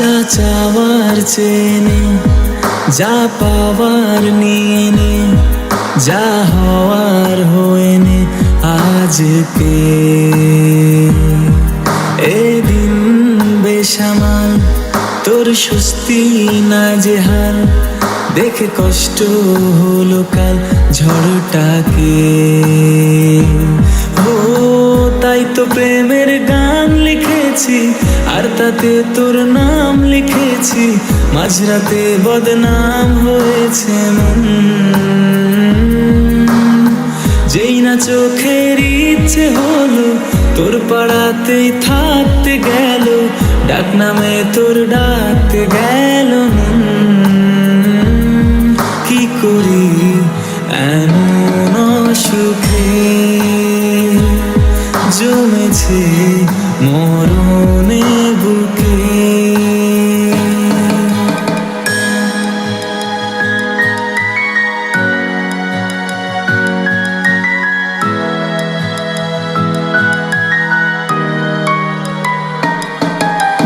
যা চাওয়ার চেনে, যা পাওয়ার নিয়ে, যা হওয়ার হয়ে আজকে। এদিন বেসামাল, তোর স্বস্তি না যে হাল দেখে কষ্ট হলো কাল ঝড়টাকে। ও, তাই তো লিখেছি আর তাতে তোর নাম লিখেছি, মাঝরাতে বদনাম হয়েছে মন। যেই না চোখের ইচ্ছে হলো, তোর পাড়াতেই থাকতে গেল, ডাক নামে তোর ডাকতে গেল কি করি এমন সুখে জমেছে মরণে।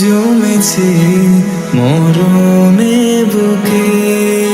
জমেছে মরণে বুকে।